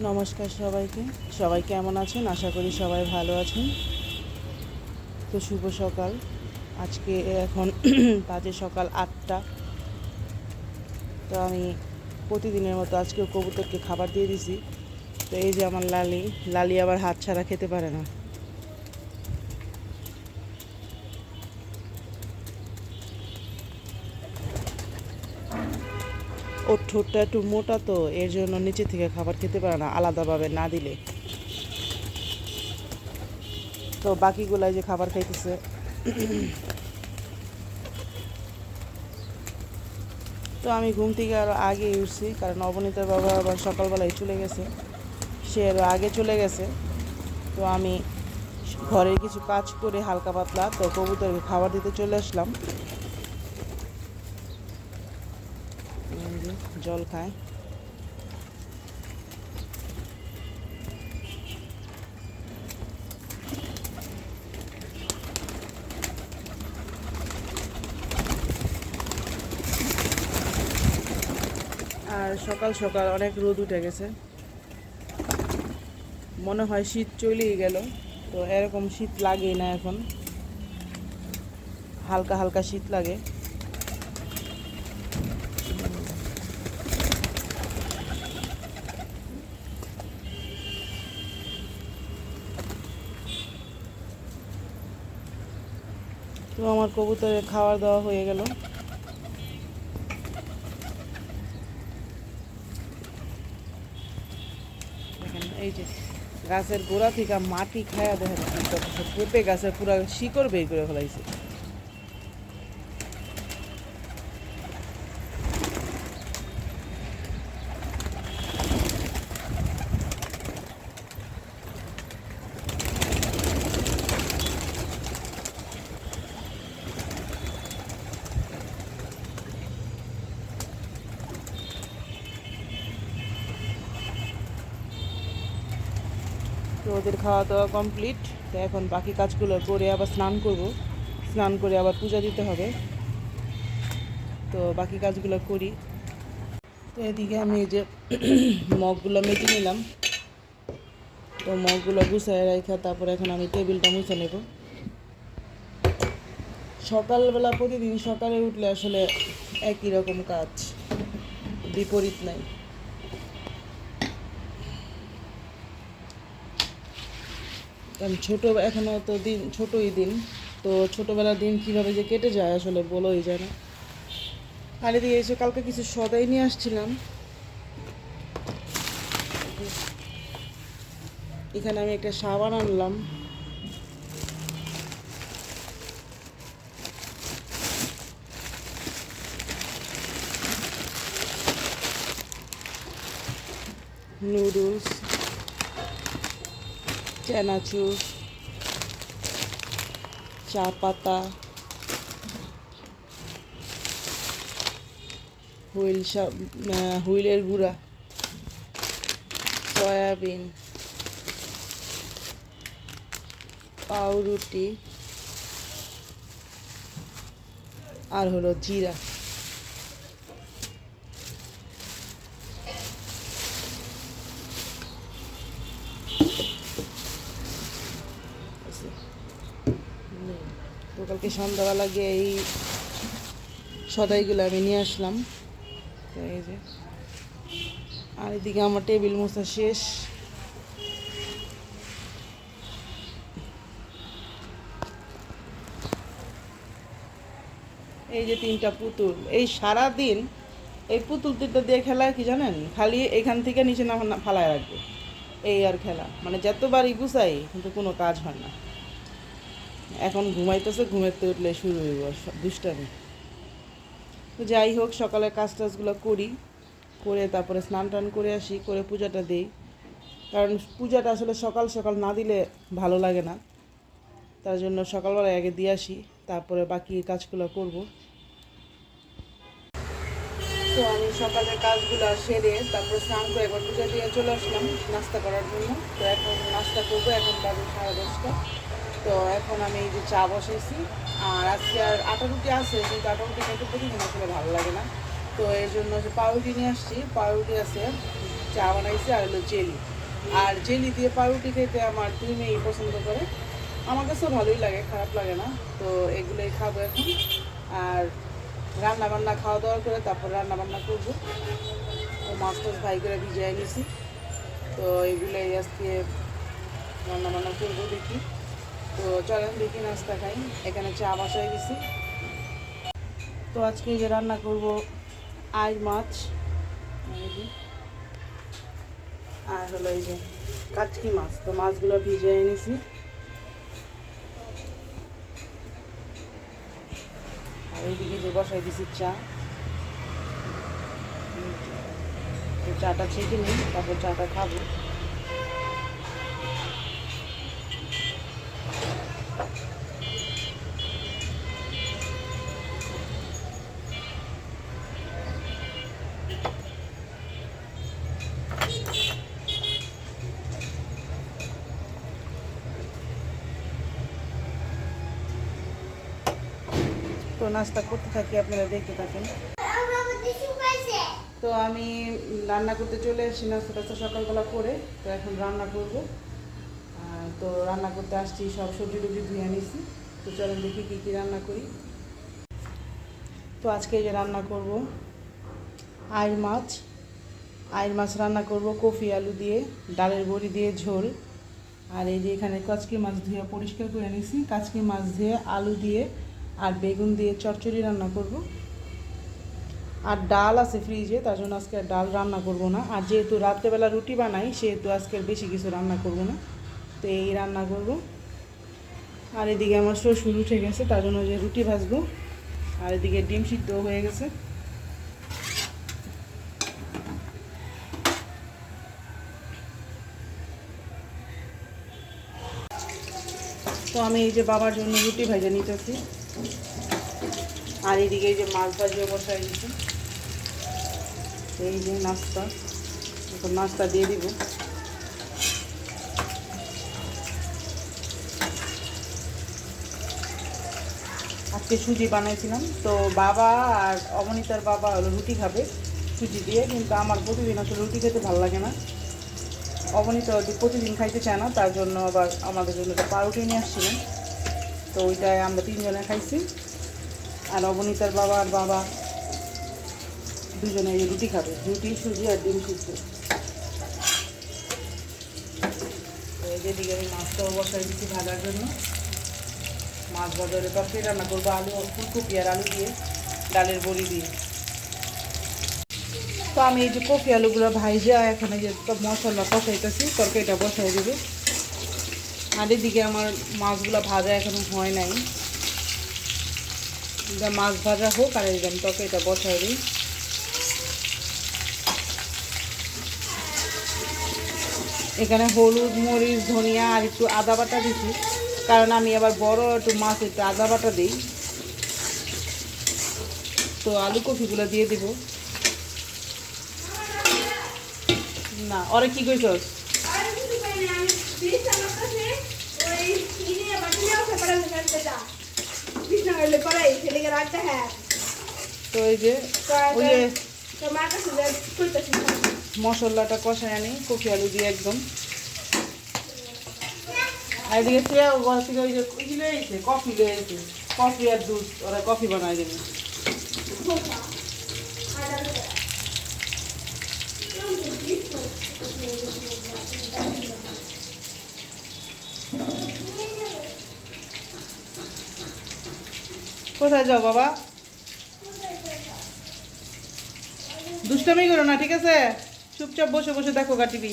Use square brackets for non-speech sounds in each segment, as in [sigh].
নমস্কার সবাইকে। সবাই কেমন আছেন? আশা করি সবাই ভালো আছেন। তো শুভ সকাল। আজকে এখন [clears throat] বাজে সকাল আটটা। তো আমি প্রতিদিনের মতো আজকে কবুতরকে খাবার দিয়ে দিছি। তো এই যে আমার লালি লালি আবার হাত ছাড়া খেতে পারে না। ওর ঠোঁটটা একটু মোটা তো, এর জন্য নিচে থেকে খাবার খেতে পারে না, আলাদাভাবে না দিলে। তো বাকিগুলাই যে খাবার খাইতেছে। তো আমি ঘুম থেকে আরও আগে উঠছি, কারণ অবনীতার বাবা আবার সকালবেলায় চলে গেছে। সে আরও আগে চলে গেছে। তো আমি ঘরের কিছু কাজ করে হালকা পাতলা তো কবুতরকে খাবার দিতে চলে আসলাম। যে জল খায়। আর সকাল সকাল অনেক রোদ উঠে গেছে। মনে হয় শীত চলেই গেল, তো এরকম শীত লাগেই না এখন। হালকা হালকা শীত লাগে। তো আমার কবুতরের খাবার দেওয়া হয়ে গেল। এই যে গাছের গোড়া থেকে মাটি খায়া দেখা যাচ্ছে পেঁপে গাছের পুরা শিকড় বের করে ফেলাইছে। খাওয়া দাওয়া কমপ্লিট তো এখন বাকি কাজগুলো করে আবার স্নান করব। স্নান করে আবার পূজা দিতে হবে। তো বাকি কাজগুলো করি। তো এদিকে আমি এই যে [clears throat] মগগুলো মেজে নিলাম। তো মগগুলো গুছায় রাখা তারপর এখন আমি টেবিলটা মুছে নেব। সকালবেলা প্রতিদিন সকালে উঠলে আসলে একই রকম কাজ। বিপরীত নাই। কারণ ছোটো, এখনও তো দিন, ছোটোই দিন, তো ছোটোবেলার দিন কীভাবে যে কেটে যায় আসলে বলোই যায় না। আর এদিকে এসে কালকে কিছু সদাই নিয়ে আসছিলাম। এখানে আমি একটা সাবান আনলাম। নুডলস। চানাচুর চা পাতা হুইল সব হুইলের গুঁড়া সয়াবিন পাউরুটি আর হলো জিরা তো কালকে সন্ধ্যাবেলা গিয়ে এই সদাইগুলো আমি নিয়ে আসলাম। এই যে। আর এদিকে আমার টেবিল মোছা শেষ। এই যে তিনটা পুতুল। এই সারা দিন এই পুতুল তিনটা দিয়ে খেলা কি জানেন? খালি এখান থেকে নিচে না, ফালায় রাখবে। এই আর খেলা। মানে যতবারই গুছাই, কিন্তু কোনো কাজ হয় না। এখন ঘুমাইতেছে, ঘুমাইতে উঠলে শুরু হইব দুষ্টামি। তো যাই হোক সকালে কাজ টাজগুলো করি, করে তারপরে স্নান টান করে আসি, করে পূজাটা দিই। কারণ পূজাটা আসলে সকাল সকাল না দিলে ভালো লাগে না। তার জন্য সকালবেলায় আগে দিয়ে আসি, তারপরে বাকি কাজগুলো করব। তো আমি সকালের কাজগুলো সেরে তারপরে স্নান করে একবার পূজা দিয়ে চলে আসলাম, নাস্তা করার জন্য। তো এখন নাস্তা করব, এখন বাজে সাড়ে দশটা। তো এখন আমি এই যে চা বসাইছি আর আজকে আর আটা রুটি আছে, কিন্তু আটা রুটি খেতে প্রতিদিন আসলে ভালো লাগে না। তো এর জন্য যে পাউরুটি নিয়ে আসছি। পাউরুটি আছে, চা বানাইছি আর হলো জেলি। আর জেলি দিয়ে পাউরুটি খেতে আমার দুই মেয়েই পছন্দ করে। আমার কাছেও ভালোই লাগে, খারাপ লাগে না। তো এগুলোই খাব এখন। আর রান্না বান্না খাওয়া দাওয়া করে তারপর রান্না বান্না করব মাছ টাছ ভাই করে ভিজিয়ে নিছি। তো এগুলোই আজকে রান্না বান্না করব দেখি। তো চলেন, দেখি নাস্তা খাই। এখানে চা বসাই গেছি তো আজকে যে রান্না করব আই মাছ আর হলো এই যে কাচকি মাছ। তো মাছগুলো ভিজিয়ে এনেছি। আর এইদিকে যে বসাই দিছি চা। তো চাটা ছেঁকে নিই, তারপর চাটা খাব। তো নাস্তা করতে থাকি, আপনারা দেখতে থাকেন। তো আমি রান্না করতে চলে এসেছি নাস্তা টাস্তা সকালবেলা করে, তো এখন রান্না করব। তো রান্না করতে আসছি, সব সবজি টবজি ধুয়ে নিছি। তো চলেন দেখি কী কী রান্না করি। তো আজকে যে রান্না করব, আইর মাছ। আইর মাছ রান্না করব কফি, আলু দিয়ে, ডালের বড়ি দিয়ে, ঝোল। আর এই যে এখানে কাচকি মাছ ধুয়ে পরিষ্কার করে নিছি। কাচকি মাছ ধুয়ে আলু দিয়ে আর বেগুন দিয়ে চচ্চড়ি রান্না করব। আর ডাল আছে ফ্রিজে তার জন্য আজকে ডাল রান্না করব না। আর যেহেতু রাত্রেবেলা রুটি বানাই, সেহেতু আজকে বেশি কিছু রান্না করব না। তো এই রান্না করব। আর এদিকে আমার শ্বশুর উঠে গেছে, তার জন্য যে রুটি ভাজবো। আর এদিকে ডিম সিদ্ধ হয়ে গেছে। তো আমি এই যে বাবার জন্য রুটি ভেজে নিতেছি। আর এদিকে এই যে মাছ ভাজিও বসাই দিচ্ছি এই যে নাস্তা। এখন নাস্তা দিয়ে দিব। আজকে সুজি বানাইছিলাম। তো বাবা আর অমনিতার বাবা হলো রুটি খাবে সুজি দিয়ে, কিন্তু আমার প্রতিদিন আসলে রুটি খেতে ভালো লাগে না। অবনীতা প্রতিদিন খাইতে চায় না, তার জন্য আবার আমাদের জন্য পাউরুটি নিয়ে আসছিলেন তো ওইটাই আমরা তিনজনে খাইছি। আর অবনীতার বাবা আর বাবা দুজনে রুটি খাবে, রুটি, সুজি আর ডিম সিদ্ধ। যেদিকে আমি মাছটাও বসাই দিচ্ছি ভাজার জন্য। মাছ বাজারে তরকারি রান্না করব আলু, ফুলকপি আর আলু দিয়ে, ডালের বড়ি দিয়ে। তো আমি এই যে কপি আলুগুলো ভাইজা, এখন এই যে সব মশলা কষাইতেছি, তরকারিটা বসাই দেবো। আর এদিকে আমার মাছগুলো ভাজা এখনও হয় নাই। মাছ ভাজা হোক আর যে আমি তরকারিটা বসাই দিই। এখানে হলুদ, মরিচ, ধনিয়া আর একটু আদা বাটা দিচ্ছি কারণ আমি আবার বড় একটু মাছ, একটু আদা বাটা দিই। তো আলু কপিগুলো দিয়ে দিব। না, ওরা কি কইছস তো এই যে ওই যে মশলাটা কষায় আনি কফি আলু দিয়ে একদম। আর এদিকে শ্রেয়া ঘর থেকে ওই যে কফি লয়েছে কফি আর দুধ ওরা কফি বানায় দেবে। কোথায় যাও বাবা? দুষ্টামি করো না, ঠিক আছে? চুপচাপ বসে বসে দেখো টিভি।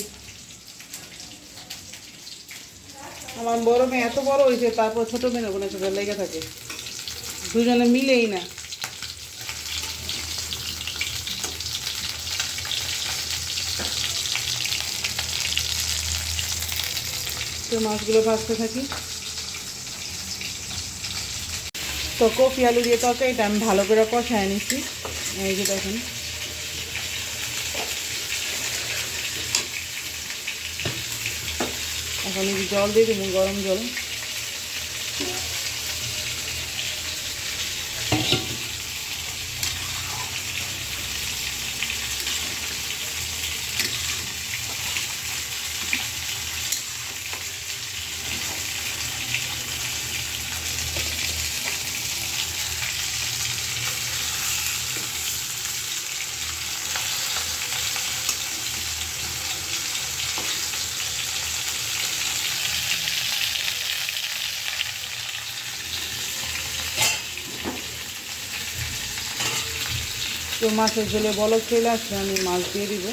আমার বড় মেয়ে এত বড় হয়েছে, তারপর ছোট মেয়ের বোনের সাথে লেগে থাকে। দুজনে মিলেই না। তো মাছগুলো ভাজতে থাকি। তো কফি, আলু দিয়ে তরকারিটা আমি ভালো করে কষায় নিচ্ছি। এই যে দেখেন। এখন জল দিয়ে দেবো গরম জল। তো মাছের ঝোলে বলক চলে আসলে আমি মাছ দিয়ে দিব।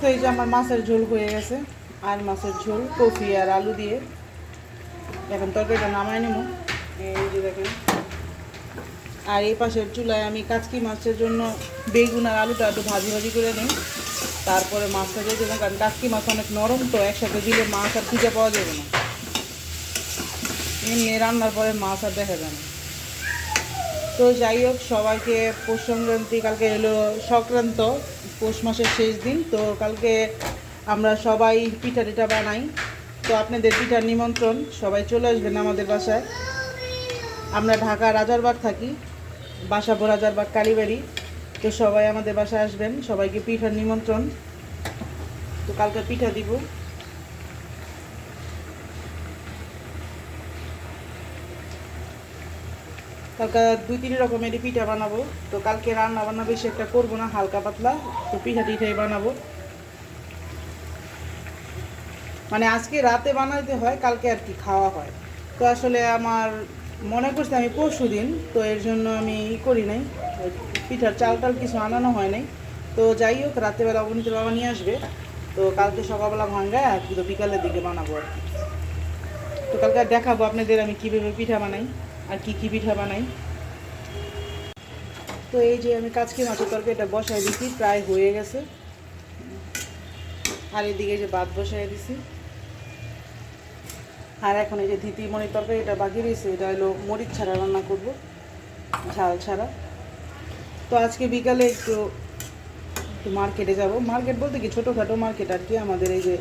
তো এই যে আমার মাছের ঝোল হয়ে গেছে, আর মাছের ঝোল, কফি আর আলু দিয়ে। এখন তরকারিটা নামাই নেব। এই যে দেখেন। আর এই পাশের চুলায় আমি কাচকি মাছের জন্য বেগুন আর আলুটা একটু ভাজি ভাজি করে নিই। তারপরে মাছটা দিয়ে দেবো কারণ কাচকি মাছ অনেক নরম তো, একসাথে দিলে মাছ আর খুঁজে পাওয়া যাবে না। এমনি রান্নার পরে মাছ আর দেখা যায় না। তো যাই হোক, সবাইকে পৌষ সংক্রান্তি, কালকে এলো সংক্রান্ত, পৌষ মাসের শেষ দিন, তো কালকে আমরা সবাই পিঠা টিঠা বানাই। তো আপনাদের পিঠার নিমন্ত্রণ, সবাই চলে আসবেন আমাদের বাসায়। আমরা ঢাকা রাজারবাগ থাকি বাসাবো রাজারবাগ, কালীবাড়ি। তো সবাই আমাদের বাসায় আসবেন। সবাইকে পিঠার নিমন্ত্রণ। তো কালকে পিঠা দিব। কালকে দুই তিন রকমেরই পিঠা বানাবো। তো কালকে রান্না বান্না বেশি একটা করব না, হালকা পাতলা। তো পিঠা টিঠাই বানাবো। মানে আজকে রাতে বানাইতে হয়, কালকে আর কি খাওয়া হয়। তো আসলে আমার মনে করছি আমি পরশু দিন, তো এর জন্য আমি ই করি নাই। পিঠার চাল টাল কিছু আনানো হয় নাই। তো যাই হোক রাতেবেলা অবনীতের বাবা নিয়ে আসবে। তো কালকে সকালবেলা ভাঙ্গায় আর বিকালের দিকে বানাবো আর তো কালকে দেখাবো আপনাদের আমি কীভাবে পিঠা বানাই আর কি কি পিঠা বানাই। তো এই যে আমি কাচকি মাছের তরকারিটা বসাই দিছি, প্রায় হয়ে গেছে। আর এদিকে যে ভাত বসাই দিছি। আর এখন এই যে ধিতি মরিচ তরকারিটা বাকি রয়েছে, এটা হলো মরিচ ছাড়া রান্না করব, ঝাল ছাড়া। তো আজকে বিকালে একটু একটু মার্কেটে যাব। মার্কেট বলতে কি, ছোটোখাটো মার্কেট আর কি, আমাদের এই যে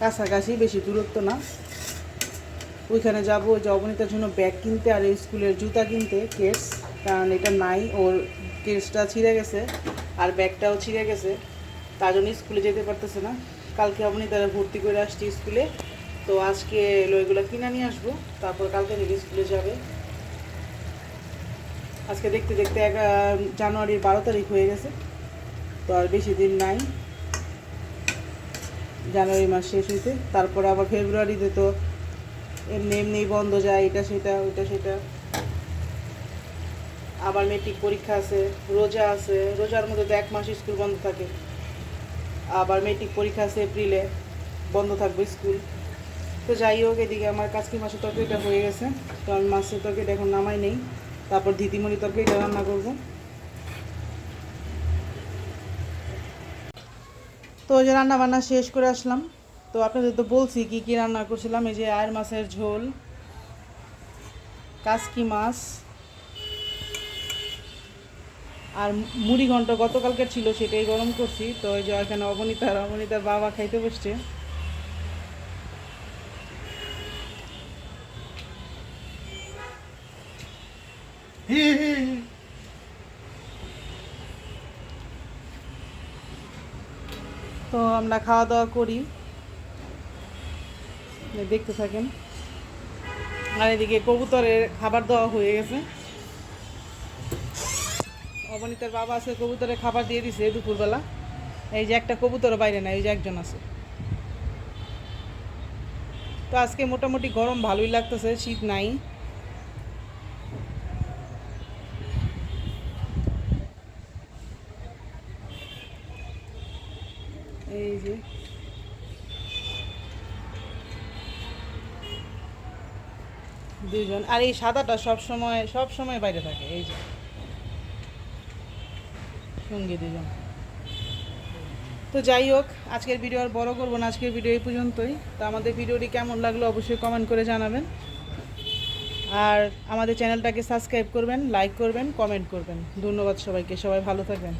কাছাকাছি, বেশি দূরত্ব না। ওইখানে যাব, ওই অবনীতার জন্য ব্যাগ কিনতে আর স্কুলের জুতা কিনতে, কেস। কারণ এটা নাই, ওর কেসটা ছিঁড়ে গেছে, আর ব্যাগটাও ছিঁড়ে গেছে। তার জন্য স্কুলে যেতে পারতেছে না। কালকে অবনীতারা ভর্তি করে আসছি স্কুলে। তো আজকে এলো কিনে নিয়ে আসব, তারপর কালকে থেকে স্কুলে যাবে। আজকে দেখতে দেখতে এক জানুয়ারির বারো তারিখ হয়ে গেছে, তো আর বেশি দিন নাই। জানুয়ারি মাস শেষ হইতে তারপরে আবার ফেব্রুয়ারিতে তো এমনি এমনি বন্ধ যায়, এটা সেটা, ওইটা সেটা। আবার মেট্রিক পরীক্ষা আছে, রোজা আছে, রোজার মধ্যে তো এক মাস স্কুল বন্ধ থাকে। আবার মেট্রিক পরীক্ষা আছে এপ্রিলে, বন্ধ থাকবে স্কুল। তো যাই হোক, এদিকে আমার কাজকি মাছের তরকারিটা হয়ে গেছে। তো আমি মাছের তরকারিটা এখন নামাই নেই। তারপর দিদিমণি তরকারিটা রান্না করব। তো যে রান্না বান্না শেষ করে আসলাম। তো আপনাদের তো বলছি কি কি রান্না করছিলাম? এই যে আয়ের মাছের ঝোল কাসকি মাছ, আর মুড়ি ঘন্ট গতকালকে ছিল, সেটাই গরম করছি। তো ওই যে এখানে অবনীতার অবনীতার বাবা খাইতে বসছে। তো আমরা খাওয়া দাওয়া করি। দেখতে থাকেন। আর এদিকে কবুতরের খাবার দেওয়া হয়ে গেছে। অবনীতার বাবা আছে, কবুতরের খাবার দিয়ে দিছে দুপুরবেলা। এই যে একটা কবুতর বাইরে না এই যে একজন আছে। তো আজকে মোটামুটি গরম ভালোই লাগতেছে, শীত নাই এই যে দুজন আর এই সাদাটা সব সময় সব সময় বাইরে থাকে, এই যে। সঙ্গী দুজন তো যাই হোক, আজকের ভিডিও আর বড় করব না, আজকের ভিডিও এই পর্যন্তই। তো আমাদের ভিডিওটি কেমন লাগল অবশ্যই কমেন্ট করে জানাবেন। আর আমাদের চ্যানেলটাকে সাবস্ক্রাইব করবেন লাইক করবেন কমেন্ট করবেন। ধন্যবাদ সবাইকে, সবাই ভালো থাকবেন।